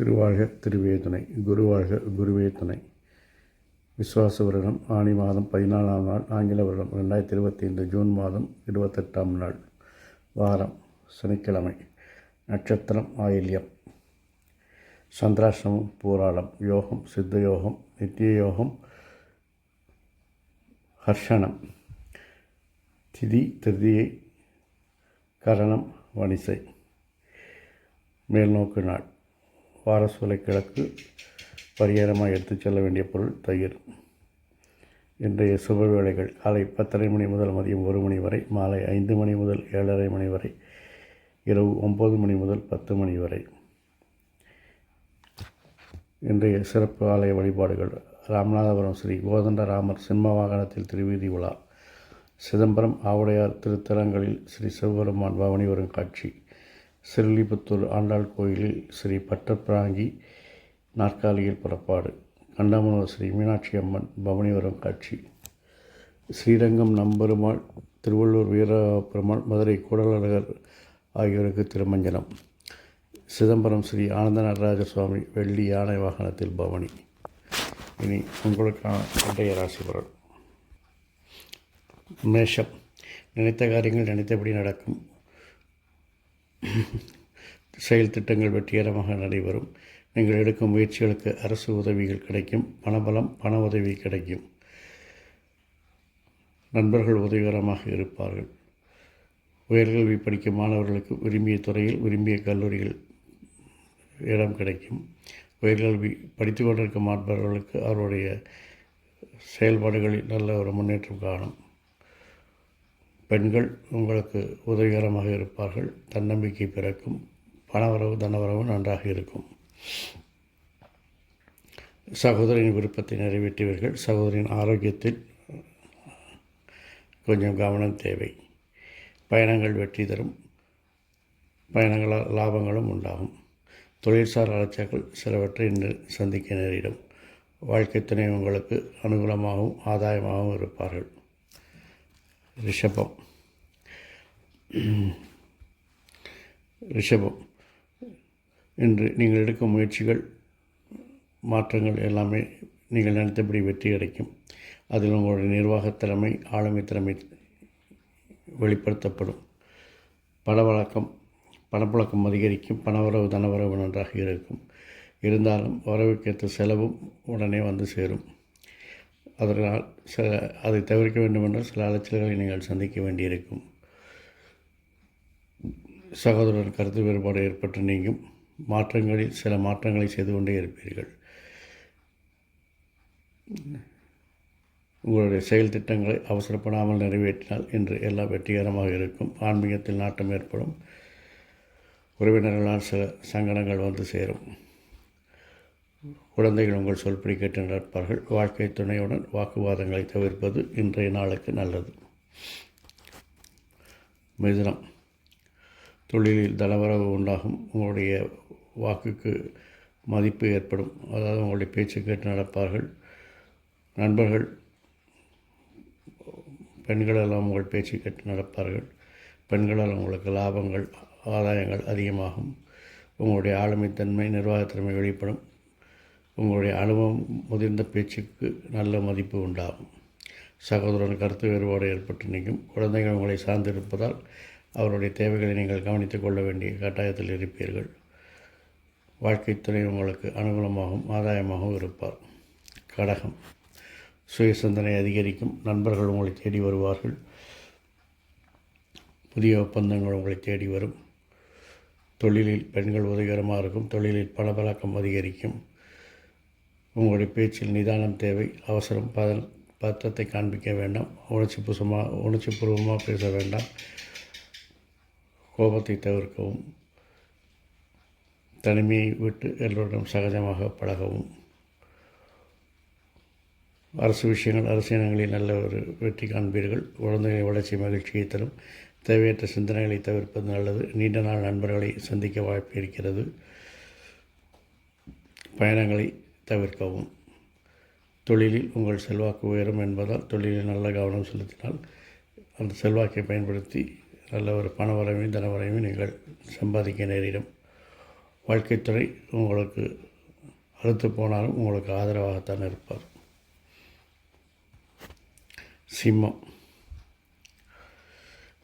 திருவாழ்க திருவே துணை குருவாழ்க குருவே துணை. விஸ்வாச வருடம் ஆணி மாதம் பதினாலாம் நாள் ஆங்கில வருடம் ரெண்டாயிரத்தி இருபத்தி ஐந்து ஜூன் மாதம் இருபத்தெட்டாம் நாள். வாரம் சனிக்கிழமை நட்சத்திரம் ஆயில்யம். சந்திராசிரமம் பூராடம் யோகம் சித்த யோகம் நித்திய யோகம் ஹர்ஷணம் திதி திருதியை கரணம் வணிசை மேல்நோக்கு நாள் வாரசூலை கிழக்கு பரிகாரமாக எடுத்துச் செல்ல வேண்டிய பொருள் தயிர். இன்றைய சுப வேளைகள் காலை பத்தரை மணி முதல் மதியம் ஒரு மணி வரை மாலை ஐந்து மணி முதல் ஏழரை மணி வரை இரவு ஒம்பது மணி முதல் பத்து மணி வரை. இன்றைய சிறப்பு ஆலய வழிபாடுகள். ராமநாதபுரம் ஸ்ரீ கோதண்டராமர் சிம்ம வாகனத்தில் திருவீதி உலா சிதம்பரம் ஆவுடையார் திருத்தலங்களில் ஸ்ரீ சிவபெருமான் பவனி வரும் காட்சி. சிறுலிபுத்தூர் ஆண்டாள் கோயிலில் ஸ்ரீ பட்டப்பிராங்கி நாற்காலியில் புறப்பாடு. கண்டமனூர் ஸ்ரீ மீனாட்சி அம்மன் பவனி வரும் காட்சி. ஸ்ரீரங்கம் நம்பெருமாள் திருவள்ளூர் வீரபெருமாள் மதுரை கூடலழகர் ஆகியோருக்கு திருமஞ்சனம். சிதம்பரம் ஸ்ரீ ஆனந்த நடராஜ சுவாமி வெள்ளி யானை வாகனத்தில் பவனி. இனி உங்களுக்கான இன்றைய ராசி பலன். மேஷம். நினைத்த காரியங்கள் நினைத்தபடி நடக்கும். செயல் திட்டங்கள் வெற்றிகரமாக நடைபெறும். நீங்கள் எடுக்கும் முயற்சிகளுக்கு அரசு உதவிகள் கிடைக்கும். பணபலம் பண உதவி கிடைக்கும். நண்பர்கள் உதவிகரமாக இருப்பார்கள். உயர்கல்வி படிக்கும் மாணவர்களுக்கு விரும்பிய துறையில் விரும்பிய கல்லூரிகள் இடம் கிடைக்கும். உயர்கல்வி படித்து கொண்டிருக்கும் மாணவர்களுக்கு அவருடைய செயல்பாடுகளில் நல்ல ஒரு முன்னேற்றம் காணும். பெண்கள் உங்களுக்கு உதவிகரமாக இருப்பார்கள். தன்னம்பிக்கை பிறக்கும். பணவரவு தனவரவு நன்றாக இருக்கும். சகோதரின் விருப்பத்தை நிறைவேற்றுவீர்கள் சகோதரின் ஆரோக்கியத்தில் கொஞ்சம் கவனம் தேவை. பயணங்கள் வெற்றி தரும். பயணங்களால் லாபங்களும் உண்டாகும். தொழில்சார் அலட்சியங்கள் சிலவற்றை இன்று சந்திக்க நேரிடும் வாழ்க்கை துணை உங்களுக்கு அனுகூலமாகவும் ஆதாயமாகவும் இருப்பார்கள். ரிஷபம். ரிஷபம். இன்று நீங்கள் எடுக்கும் முயற்சிகள் மாற்றங்கள் எல்லாமே நீங்கள் நினைத்தபடி வெற்றி கிடைக்கும் அதில் உங்களுடைய நிர்வாகத் திறமை ஆளுமை திறமை வெளிப்படுத்தப்படும். பணவழக்கம் பணப்புழக்கம் அதிகரிக்கும் பணவரவு தனவரவு நன்றாக இருக்கும். இருந்தாலும் வரவுக்கேற்ற செலவும் உடனே வந்து சேரும். அதனால் சில அதை தவிர்க்க வேண்டுமென்றால் சில அலைச்சல்களை நீங்கள் சந்திக்க வேண்டியிருக்கும். சகோதரர் கருத்து வேறுபாடு ஏற்பட்டு நீங்கும். மாற்றங்களில் சில மாற்றங்களை செய்து கொண்டே இருப்பீர்கள். உங்களுடைய செயல் திட்டங்களை அவசரப்படாமல் நிறைவேற்றினால் இன்று எல்லாம் வெற்றிகரமாக இருக்கும். ஆன்மீகத்தில் நாட்டம் ஏற்படும். உறவினர்களால் சில சங்கடங்கள் வந்து சேரும். குழந்தைகள் உங்கள் சொல்படி கேட்டு நடப்பார்கள். வாழ்க்கை துணையுடன் வாக்குவாதங்களை தவிர்ப்பது இன்றைய நாளுக்கு நல்லது. மிதுனம். தொழிலில் தனவரவு உண்டாகும். உங்களுடைய வாக்குக்கு மதிப்பு ஏற்படும். அதாவது உங்களுடைய பேச்சு கேட்டு நடப்பார்கள். நண்பர்கள் பெண்களெல்லாம் உங்கள் பேச்சு கேட்டு நடப்பார்கள். பெண்களால் உங்களுக்கு லாபங்கள் ஆதாயங்கள் அதிகமாகும். உங்களுடைய ஆளுமைத்தன்மை நிர்வாகத்திறமை வெளிப்படும். உங்களுடைய அனுபவம் முதிர்ந்த பேச்சுக்கு நல்ல மதிப்பு உண்டாகும். சகோதரன் கருத்து வேறுபாடு ஏற்பட்டு நீங்கும். குழந்தைகள் உங்களை சார்ந்திருப்பதால் அவருடைய தேவைகளை நீங்கள் கவனித்துக் கொள்ள வேண்டிய கட்டாயத்தில் இருப்பீர்கள். வாழ்க்கை துணை உங்களுக்கு அனுகூலமாகவும் ஆதாயமாகவும் இருப்பார். கடகம். சுய சிந்தனை அதிகரிக்கும். நண்பர்கள் உங்களை தேடி வருவார்கள். புதிய ஒப்பந்தங்கள் உங்களை தேடி வரும். தொழிலில் பெண்கள் உதவிகரமாக இருக்கும் தொழிலில் பணப்பழக்கம் அதிகரிக்கும். உங்களுடைய பேச்சில் நிதானம் தேவை அவசரம் பத பத்தத்தை காண்பிக்க வேண்டாம் உணர்ச்சி புசமாக உணர்ச்சி பூர்வமாக பேச வேண்டாம். கோபத்தை தவிர்க்கவும் தனிமையை விட்டு எல்லோரிடம் சகஜமாக பழகவும். அரசு விஷயங்கள் அரசியலங்களில் நல்ல ஒரு வெற்றி காண்பீர்கள். குழந்தைகளின் வளர்ச்சி மகிழ்ச்சியை தரும். தேவையற்ற சிந்தனைகளை தவிர்ப்பது நல்லது. நீண்ட நாள் நண்பர்களை சந்திக்க வாய்ப்பு இருக்கிறது. பயணங்களை தவிர்க்கவும். தொழிலில் உங்கள் செல்வாக்கு உயரும் என்பதால் தொழிலில் நல்ல கவனம் செலுத்தினால் அந்த செல்வாக்கை பயன்படுத்தி நல்ல ஒரு பண வரவையும் தன வரவையும் நீங்கள் சம்பாதிக்க நேரிடும். வாழ்க்கைத்துறை உங்களுக்கு அழுத்து போனாலும் உங்களுக்கு ஆதரவாகத்தான் இருப்பார். சிம்மம்.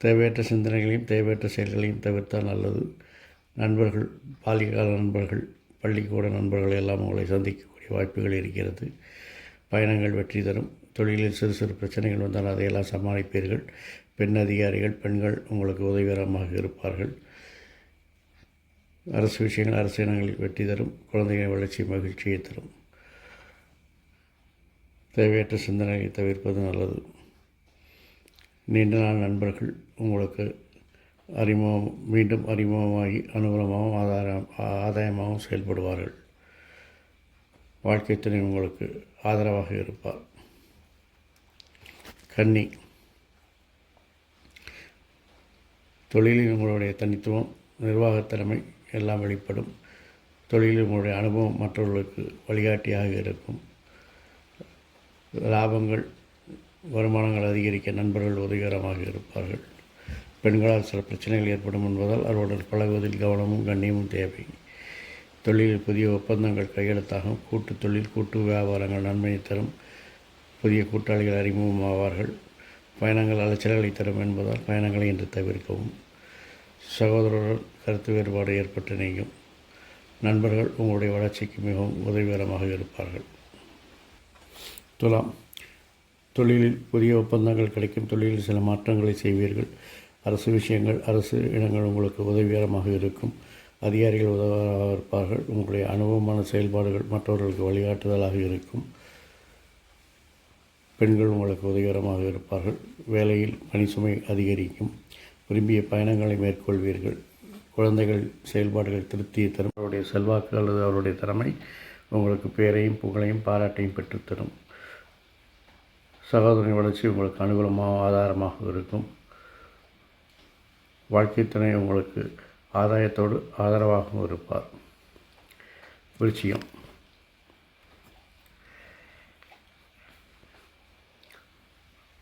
தேவையற்ற சிந்தனைகளையும் தேவையற்ற செயல்களையும் தவிர்த்தால் நல்லது. நண்பர்கள் பாலிகால நண்பர்கள் பள்ளிக்கூட நண்பர்கள் எல்லாம் உங்களை சந்திக்கக்கூடிய வாய்ப்புகள் இருக்கிறது. பயணங்கள் வெற்றி தரும். தொழிலில் சிறு சிறு பிரச்சனைகள் வந்தால் அதையெல்லாம் சமாளிப்பீர்கள். பெண் அதிகாரிகள் பெண்கள் உங்களுக்கு உதவிகரமாக இருப்பார்கள். அரசு விஷயங்கள் அரசு இனங்களில் வெற்றி தரும். குழந்தைகளின் வளர்ச்சி மகிழ்ச்சியை தரும். தேவையற்ற சிந்தனையை தவிர்ப்பது நல்லது. நீண்ட நாள் நண்பர்கள் உங்களுக்கு அறிமுகம் மீண்டும் அறிமுகமாகி அனுகூலமாகவும் ஆதாரம் ஆதாயமாகவும் செயல்படுவார்கள். வாழ்க்கை துணை உங்களுக்கு ஆதரவாக இருப்பார். கன்னி. தொழிலில் உங்களுடைய தனித்துவம் நிர்வாகத் திறமை எல்லாம் வெளிப்படும். தொழிலில் உங்களுடைய அனுபவம் மற்றவர்களுக்கு வழிகாட்டியாக இருக்கும். லாபங்கள் வருமானங்கள் அதிகரிக்க நண்பர்கள் உதவிகரமாக இருப்பார்கள். பெண்களால் சில பிரச்சனைகள் ஏற்படும் என்பதால் அவருடன் பழகுவதில் கவனமும் கண்ணியமும் தேவை. தொழிலில் புதிய ஒப்பந்தங்கள் கையெழுத்தாகும். கூட்டு தொழில் கூட்டு வியாபாரங்கள் நன்மையை தரும். புதிய கூட்டாளிகள் அறிமுகமாவார்கள் பயணங்கள் அலைச்சல்களை தரும் என்பதால் பயணங்களை இன்று தவிர்க்கவும். சகோதரருடன் கருத்து வேறுபாடு ஏற்பட்டு நீங்கும். நண்பர்கள் உங்களுடைய வளர்ச்சிக்கு மிகவும் உதவிகரமாக இருப்பார்கள். துலாம். தொழிலில் புதிய ஒப்பந்தங்கள் கிடைக்கும். தொழிலில் சில மாற்றங்களை செய்வீர்கள். அரசு விஷயங்கள் அரசு இடங்கள் உங்களுக்கு உதவிகரமாக இருக்கும். அதிகாரிகள் உதவியாக இருப்பார்கள் உங்களுடைய அனுபவமான செயல்பாடுகள் மற்றவர்களுக்கு வழிகாட்டுதலாக இருக்கும். பெண்கள் உங்களுக்கு உதவிகரமாக இருப்பார்கள். வேலையில் பணி சுமை அதிகரிக்கும். விரும்பிய பயணங்களை மேற்கொள்வீர்கள். குழந்தைகள் செயல்பாடுகள் திருப்தியை தரும். அவருடைய செல்வாக்கு அல்லது அவருடைய திறமை உங்களுக்கு பேரையும் புகழையும் பாராட்டையும் பெற்றுத்தரும். சகோதரின் வளர்ச்சி உங்களுக்கு அனுகூலமாக ஆதாரமாக இருக்கும். வாழ்க்கை துணை உங்களுக்கு ஆதாயத்தோடு ஆதரவாகவும் இருப்பார். விருச்சியம்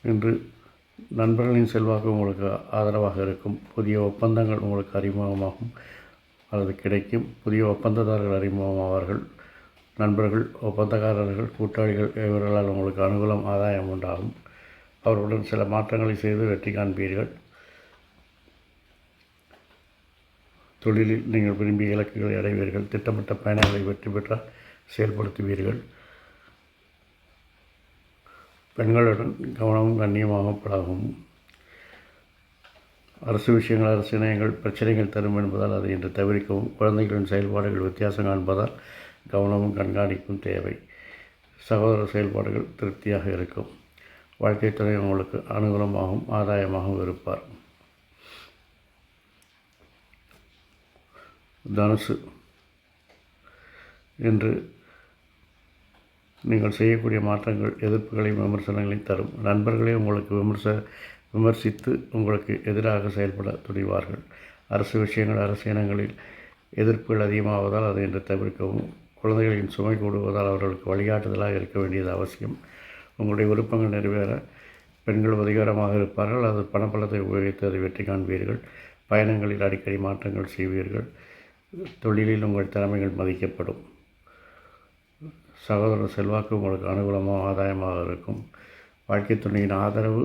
இன்று நண்பர்களின் செல்வாக்கு உங்களுக்கு ஆதரவாக இருக்கும். புதிய ஒப்பந்தங்கள் உங்களுக்கு அறிமுகமாகும். அல்லது கிடைக்கும். புதிய ஒப்பந்ததாரர்கள் அறிமுகமாவார்கள். நண்பர்கள் ஒப்பந்தக்காரர்கள் கூட்டாளிகள் இவர்களால் உங்களுக்கு அனுகூலம் ஆதாயம் உண்டாகும். அவர்களுடன் சில மாற்றங்களை செய்து வெற்றி காண்பீர்கள். தொழிலில் நீங்கள் விரும்பிய இலக்குகளை அடைவீர்கள். திட்டமிட்ட பயணங்களை வெற்றி பெற்றால் செயல்படுத்துவீர்கள். பெண்களுடன் கவனமும் கண்ணியமாகவும் பழகும் அரசு விஷயங்கள் அரசு இணையங்கள் பிரச்சனைகள் தரும் என்பதால் அதை இன்று தவிர்க்கவும். குழந்தைகளின் செயல்பாடுகள் வித்தியாசம் காண்பதால் கவனமும் கண்காணிப்பும் தேவை. சகோதர செயல்பாடுகள் திருப்தியாக இருக்கும். வாழ்க்கை துணை உங்களுக்கு அனுகூலமாகவும் ஆதாயமாகவும் இருப்பார். தனுசு. என்று நீங்கள் செய்யக்கூடிய மாற்றங்கள் எதிர்ப்புகளையும் விமர்சனங்களையும் தரும். நண்பர்களே உங்களுக்கு விமர்ச விமர்சித்து உங்களுக்கு எதிராக செயல்பட துணிவார்கள். அரசு விஷயங்கள் அரசு இனங்களில் எதிர்ப்புகள் அதிகமாவதால் அதை என்று தவிர்க்கவும். குழந்தைகளின் சுமை கூடுவதால் அவர்களுக்கு வழிகாட்டுதலாக இருக்க வேண்டியது அவசியம். உங்களுடைய விருப்பங்கள் நிறைவேற. பெண்கள் அதிகாரமாக இருப்பார்கள். அது பணப்பலத்தை உபயோகித்து அதை வெற்றி காண்பீர்கள். பயணங்களில் அடிக்கடி மாற்றங்கள் செய்வீர்கள். தொழிலில் உங்கள் திறமைகள் மதிக்கப்படும். சகோதரர் செல்வாக்கு உங்களுக்கு அனுகூலமாக ஆதாயமாக இருக்கும். வாழ்க்கை துணையின் ஆதரவு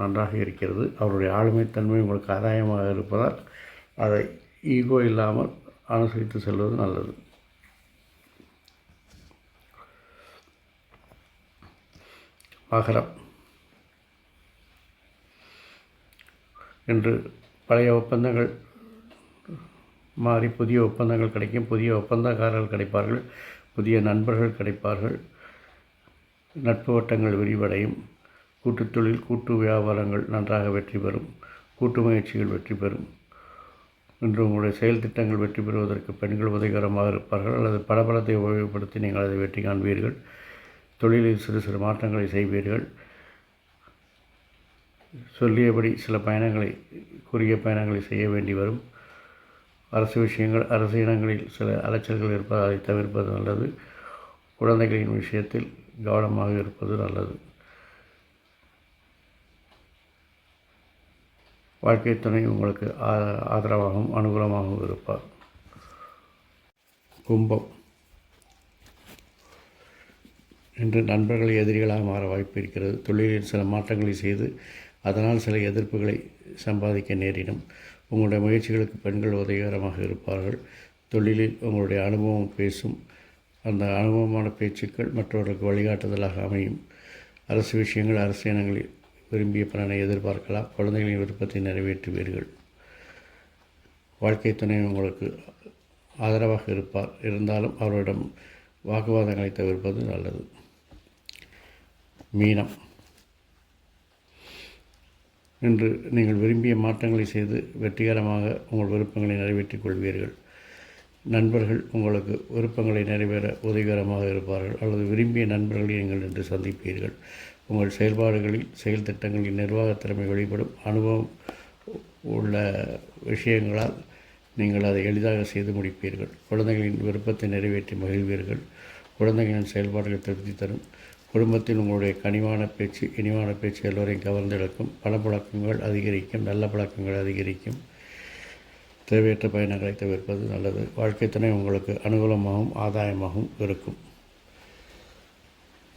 நன்றாக இருக்கிறது. அவருடைய ஆளுமைத்தன்மை உங்களுக்கு ஆதாயமாக இருப்பதால் அதை ஈகோ இல்லாமல் அனுசரித்து செல்வது நல்லது. மகரம் என்று பழைய ஒப்பந்தங்கள் மாறி புதிய ஒப்பந்தங்கள் கிடைக்கும். புதிய ஒப்பந்தக்காரர்கள் கிடைப்பார்கள். புதிய நண்பர்கள் கிடைப்பார்கள். நட்பு வட்டங்கள் விரிவடையும். கூட்டுத் தொழில் கூட்டு வியாபாரங்கள் நன்றாக வெற்றி பெறும். கூட்டு முயற்சிகள் வெற்றி பெறும். இன்று உங்களுடைய செயல் திட்டங்கள் வெற்றி பெறுவதற்கு பெண்கள் உதவிகரமாக இருப்பார்கள். அல்லது படபலத்தை உபயோகப்படுத்தி நீங்கள் அதை வெற்றி காண்பீர்கள். தொழிலில் சிறு சிறு மாற்றங்களை செய்வீர்கள். சொல்லியபடி சில பயணங்களை குறுகிய பயணங்களை செய்ய வேண்டி வரும். அரசு விஷயங்கள் அரசு இனங்களில் சில அலைச்சல்கள் இருப்பதை அதை தவிர்ப்பது நல்லது. குழந்தைகளின் விஷயத்தில் கவனமாக இருப்பது நல்லது. வாழ்க்கை துணை உங்களுக்கு ஆ- ஆதரவாகவும் அனுகூலமாகவும் இருப்பார். கும்பம். இன்று நண்பர்கள் எதிரிகளாக மாற வாய்ப்பு இருக்கிறது. தொழிலில் சில மாற்றங்களை செய்து அதனால் சில எதிர்ப்புகளை சம்பாதிக்க நேரிடும். உங்களுடைய முயற்சிகளுக்கு பெண்கள் உதவிகரமாக இருப்பார்கள். தொழிலில் உங்களுடைய அனுபவம் பேசும். அந்த அனுபவமான பேச்சுக்கள் மற்றவர்களுக்கு வழிகாட்டுதலாக அமையும். அரசு விஷயங்கள் அரசியலங்களில் விரும்பிய பலனை எதிர்பார்க்கலாம். குழந்தைகளின் விருப்பத்தை நிறைவேற்றுவீர்கள். வாழ்க்கை துணை உங்களுக்கு ஆதரவாக இருப்பார். இருந்தாலும் அவரிடம் வாக்குவாதங்களை தவிர்ப்பது நல்லது. மீனம். இன்று நீங்கள் விரும்பிய மாற்றங்களை செய்து வெற்றிகரமாக உங்கள் விருப்பங்களை நிறைவேற்றிக் கொள்வீர்கள். நண்பர்கள் உங்களுக்கு விருப்பங்களை நிறைவேற உதவிகரமாக இருப்பார்கள். அல்லது விரும்பிய நண்பர்களை நீங்கள் இன்று சந்திப்பீர்கள். உங்கள் செயல்பாடுகளில் செயல் திட்டங்களில் நிர்வாகத் திறமை வெளிப்படும் அனுபவம் உள்ள விஷயங்களால் நீங்கள் அதை எளிதாக செய்து முடிப்பீர்கள். குழந்தைகளின் விருப்பத்தை நிறைவேற்றி மகிழ்வீர்கள். குழந்தைகளின் செயல்பாடுகள் திருப்தி தரும். குடும்பத்தில் உங்களுடைய கனிவான பேச்சு இனிவான பேச்சு எல்லோரையும் கவர்ந்தெடுக்கும் பணப்பழக்கங்கள் அதிகரிக்கும் நல்ல பழக்கங்கள் அதிகரிக்கும். தேவையற்ற பயணங்களை தவிர்ப்பது நல்லது. வாழ்க்கை துணை உங்களுக்கு அனுகூலமாகவும் ஆதாயமாகவும் இருக்கும்.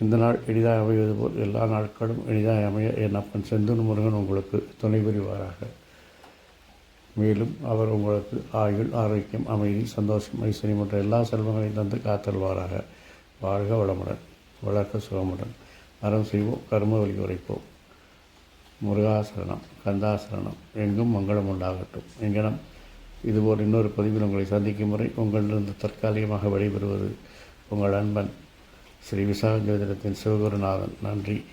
இந்த நாள் எளிதாக அமைவது போல் எல்லா நாட்களும் எளிதாக அமைய. என் அப்பன் செந்தூர் முருகன் உங்களுக்கு துணை புரிவாராக. மேலும் அவர் உங்களுக்கு ஆயுள் ஆரோக்கியம் அமைதி சந்தோஷம் ஐஸ்வர்யம் போன்ற எல்லா செல்வங்களையும் தந்து காத்தல்வாராக வாழ்க வளமுடன். வளர்க்க சுகமுடன் அறம் செய்வோம் கர்ம வழி உரைப்போம். முருகாசரணம் கந்தாசரணம் எங்கும் மங்களம் உண்டாகட்டும். எங்கனம்? இதுபோல் இன்னொரு பதிவில் உங்களை சந்திக்கும் முறை உங்களிலிருந்து தற்காலிகமாக விடைபெறுவது உங்கள் அன்பன் ஸ்ரீ விசாக ஜோதிடத்தின் சிவகுருநாதன். நன்றி.